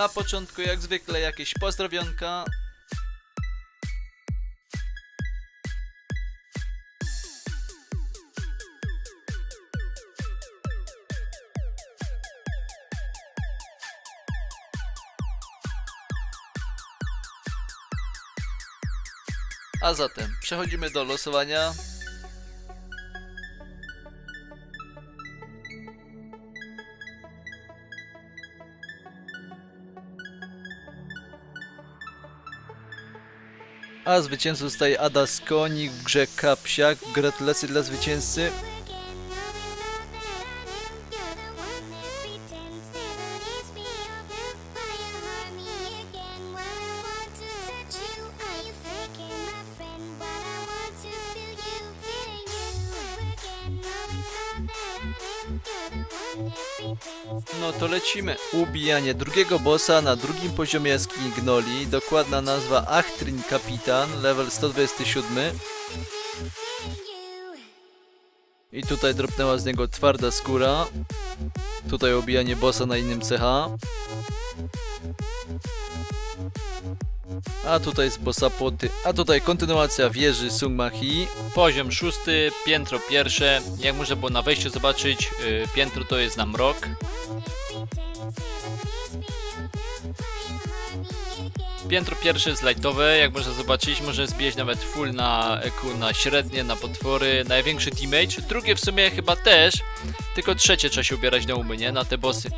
Na początku jak zwykle jakieś pozdrowionka. A zatem przechodzimy do losowania. A zwycięzcą zostaje Adas Konik w grze Kapsiak. Gratulacje dla zwycięzcy. Lecimy. Ubijanie drugiego bossa na drugim poziomie jaskini Gnoli. Dokładna nazwa Achtrin Kapitan, level 127. I tutaj dropnęła z niego twarda skóra. Tutaj obijanie bossa na innym CH. A tutaj z bossa poty. A tutaj kontynuacja wieży Sungmahi. Poziom szósty, piętro pierwsze. Jak można było na wejściu zobaczyć, y, piętro to jest na mrok. Piętro pierwsze jest lightowe, jak można zobaczyć, można zbijać nawet full na EQ, na średnie, na potwory, największy damage. Drugie w sumie chyba też, tylko trzecie trzeba się ubierać na umy, nie? Na te bossy.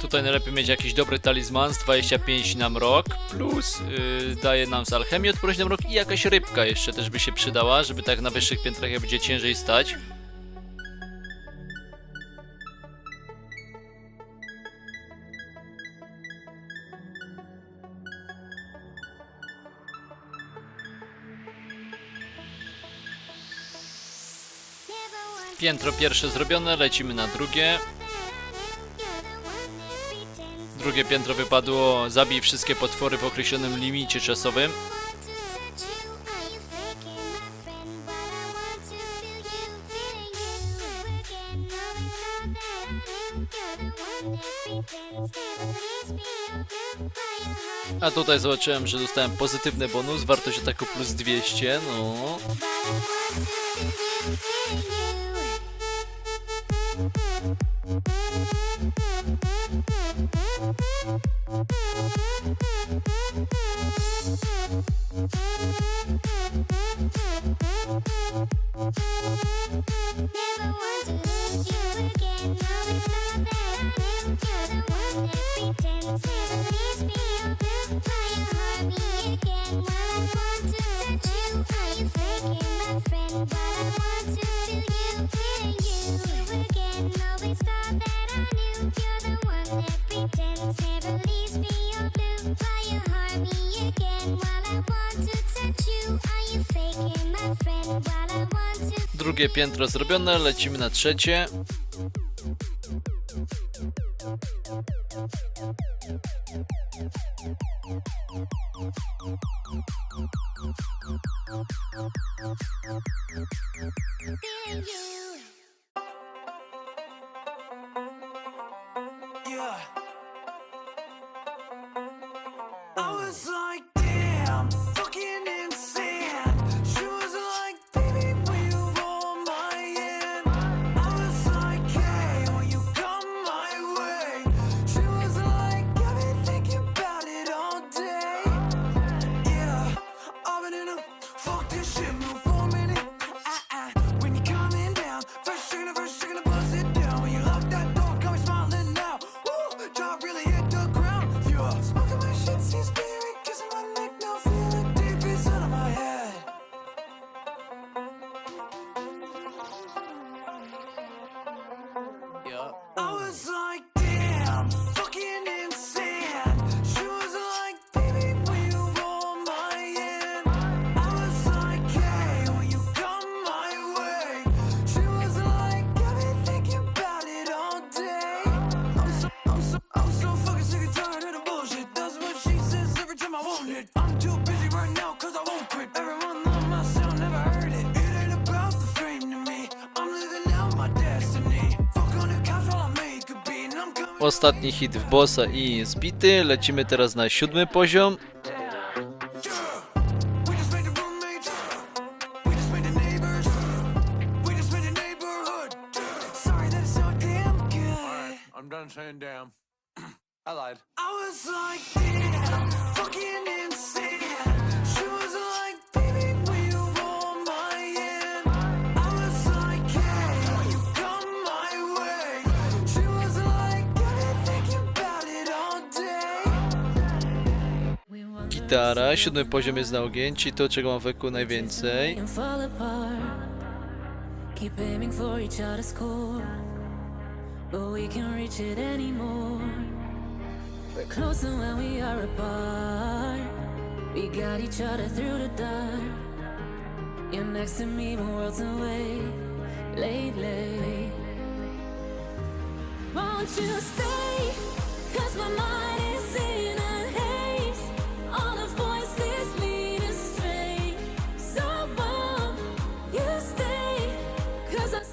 Tutaj najlepiej mieć jakiś dobry talizman z 25 na mrok, plus yy, daje nam z alchemii odporność na mrok i jakaś rybka jeszcze też by się przydała, żeby tak na wyższych piętrach będzie ciężej stać. Piętro pierwsze zrobione, lecimy na drugie. Drugie piętro wypadło, zabij wszystkie potwory w określonym limicie czasowym. A tutaj zobaczyłem, że dostałem pozytywny bonus, wartość ataku plus 200, no. Drugie piętro zrobione, lecimy na trzecie. Yeah. I was like, Ostatni hit w bossa i zbity. Lecimy teraz na siódmy poziom. Gitara, siódmy poziom jest na ogień, czyli to czego mam w eku najwięcej. and fall apart. Keep aiming for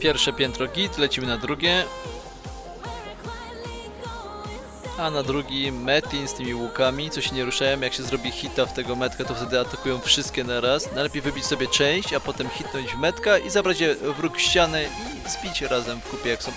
Pierwsze piętro git, lecimy na drugie, a na drugim Metin z tymi łukami, co się nie ruszają. Jak się zrobi hita w tego metka, to wtedy atakują wszystkie naraz. Najlepiej wybić sobie część, a potem hitnąć w metka i zabrać je w róg ściany i zbić razem w kupie, jak są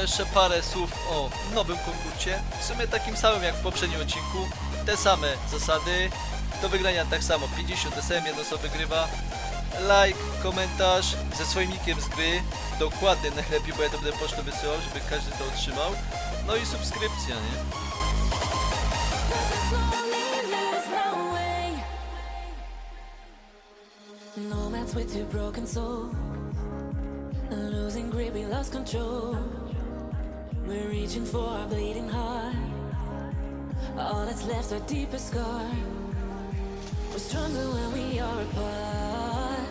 jeszcze parę słów o nowym konkursie. W sumie takim samym jak w poprzednim odcinku. Te same zasady. Do wygrania tak samo 50 SM, jedno co wygrywa. Like, komentarz ze swoim nickiem z gry. Dokładnie najlepiej, bo ja to będę pocztą wysyłał, żeby każdy to otrzymał. No i subskrypcja, nie? Nomads with broken. Losing grip, we lost control. We're reaching for our bleeding heart. All that's left are deepest scar. We're stronger when we are apart.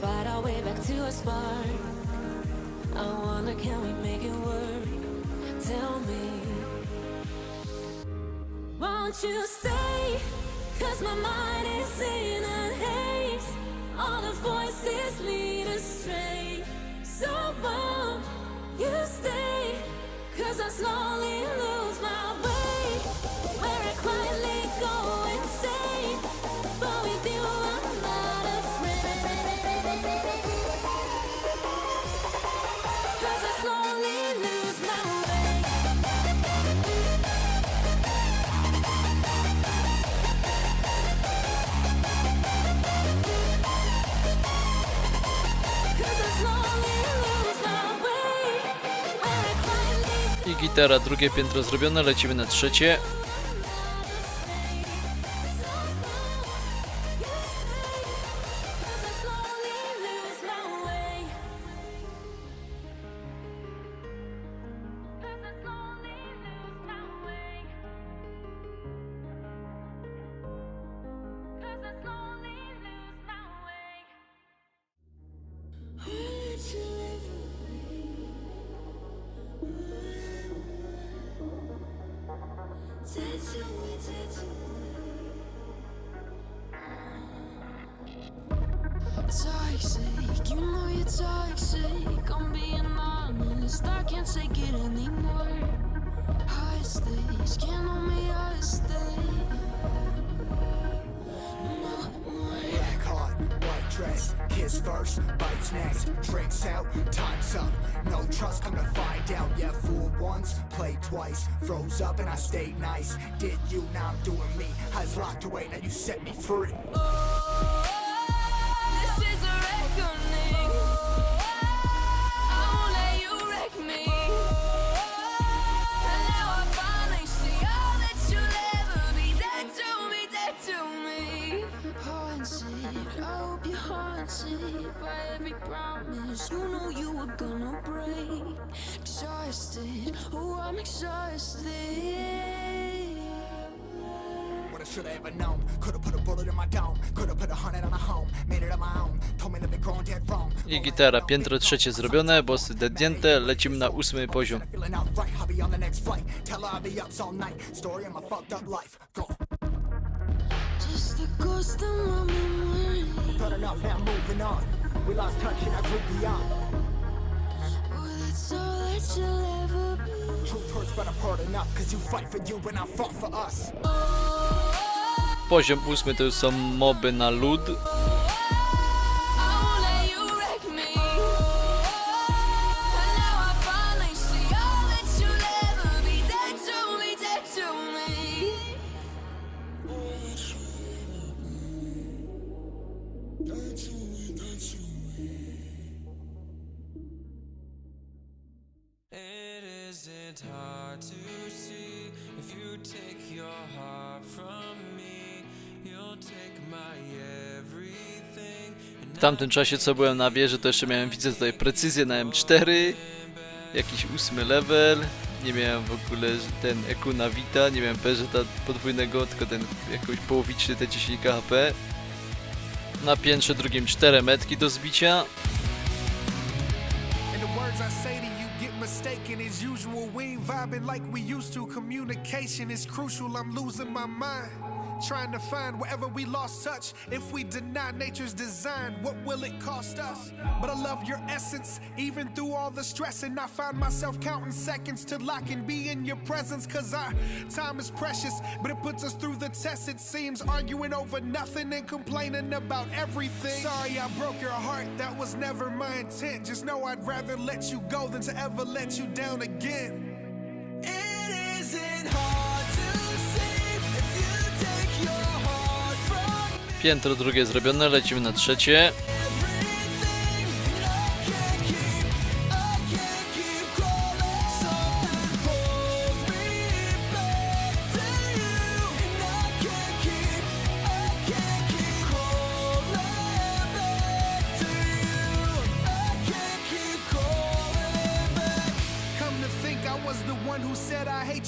Fight our way back to a spark. I wonder, can we make it work? Tell me. Won't you stay? Cause my mind is in a haze. All the voices lead astray. So won't you stay? Cause I slowly lose my way. Where I quietly go insane. Gitara, drugie piętro zrobione, lecimy na trzecie. Toxic, you know you're toxic. I'm being honest, I can't take it anymore. Hostage, can't hold me hostage. No. Black heart, white dress, kiss first, bites next, drinks out, time's up. No trust, come to find out. Yeah, fool once, played twice, froze up and I stayed nice. Did you, now I'm doing me. I was locked away, now you set me free. This haunted by every promise you know you were gonna break. Exhausted, oh I'm exhausted. should I ever known? Could've put a bullet in my dome, could've put a hundred on a home, made it on my own. Told me to be growing dead wrong. I gitara, piętro trzecie zrobione, bossy dednięte, lecimy na ósmy poziom. Feeling outright, I'll be on the next flight. Tell her I'll be ups all night. Story of my fucked up life. Go. Just a ghost in my memory. But enough, now moving on. We lost touch and I grew beyond. Oh, that's all that you'll ever be. Truth hurts, but I've heard enough. Cause you fight for you and I fought for us. Oh. Poziom ósmy to już są moby na lód. W tamtym czasie co byłem na wieży to jeszcze miałem, widzę tutaj precyzję na M4 Jakiś ósmy level. Nie miałem w ogóle ten EQ na Vita, nie miałem Peugeota podwójnego, tylko ten jakoś połowiczny te 10 HP Na piętrze drugim 4 metki do zbicia mistaken as usual. We ain't vibing like we used to. Communication is crucial. I'm losing my mind. Trying to find wherever we lost touch. If we deny nature's design, what will it cost us? But I love your essence, even through all the stress. And I find myself counting seconds to lock and be in your presence. Cause our time is precious, but it puts us through the test. It seems arguing over nothing and complaining about everything. Sorry, I broke your heart. That was never my intent. Just know I'd rather let you go than to ever let you down again. It isn't hard Piętro drugie zrobione, lecimy na trzecie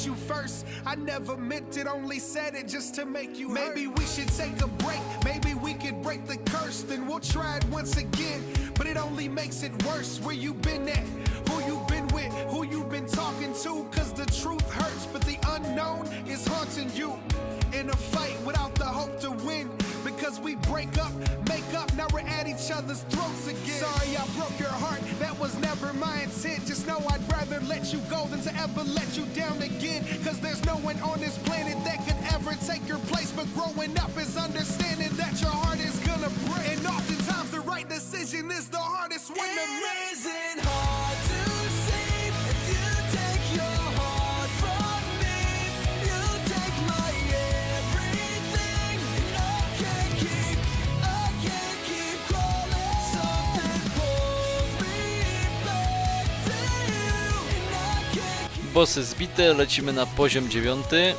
you first. I never meant it, only said it just to make you hurt. Maybe we should take a break. Maybe we could break the curse. Then we'll try it once again. But it only makes it worse. Where you been at? Who you been with? Who you been talking to? Cause the truth hurts, but the unknown is haunting you. In a fight without the hope to win. Because we break up, make up, now we're at each other's throats again. Sorry, I broke your heart, that was never my intent. Just know I'd rather let you go than to ever let you down again. Cause there's no one on this planet that could ever take your place. But growing up is understanding that your heart is gonna break. And oftentimes the right decision is the hardest one to make. Isn't hard Bossy zbite, lecimy na poziom dziewiąty.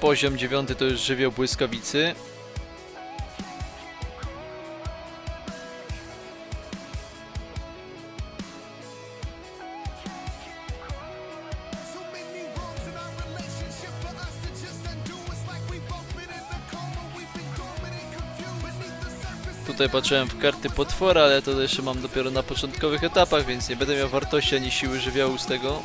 Poziom dziewiąty to już żywioł błyskawicy Tutaj patrzyłem w karty potwora, ale to jeszcze mam dopiero na początkowych etapach, więc nie będę miał wartości ani siły żywiołu z tego.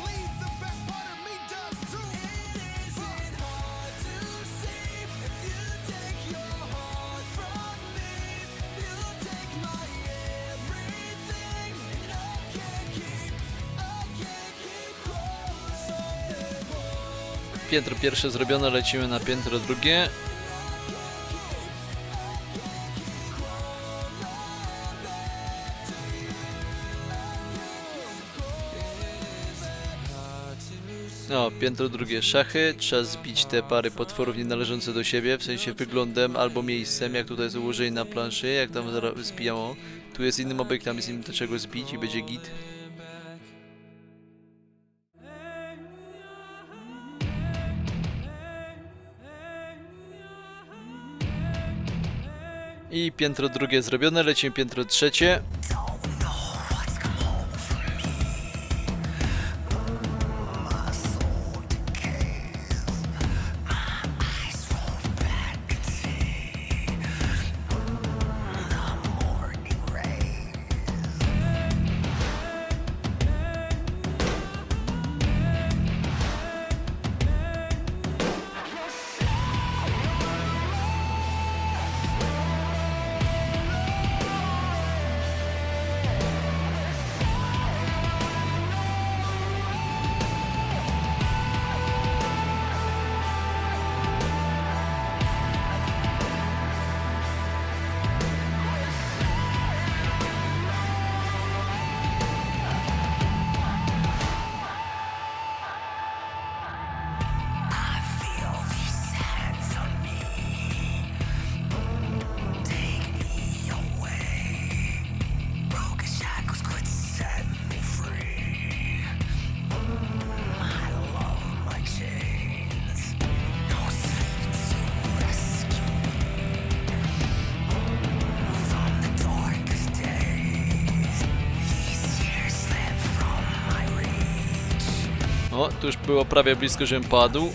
Piętro pierwsze zrobione, lecimy na piętro drugie. piętro drugie szachy, trzeba zbić te pary potworów nienależące do siebie, w sensie wyglądem albo miejscem, jak tutaj jest ułożenie na planszy, jak tam zbijało. Tu jest inny obiekt, tam jest inny do czego zbić i będzie git. I piętro drugie zrobione, lecimy piętro trzecie. Tu już było prawie blisko, żebym padł.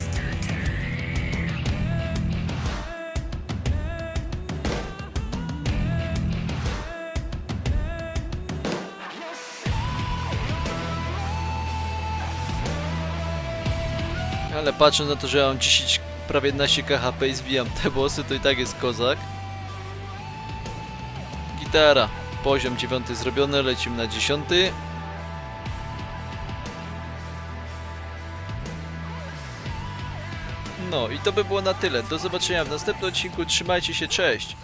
Ale patrząc na to, że mam 10, prawie 11 KHP i zbijam te bossy, to i tak jest kozak. Gitara. Poziom 9 zrobiony, lecimy na 10. No i to by było na tyle. Do zobaczenia w następnym odcinku. Trzymajcie się, cześć!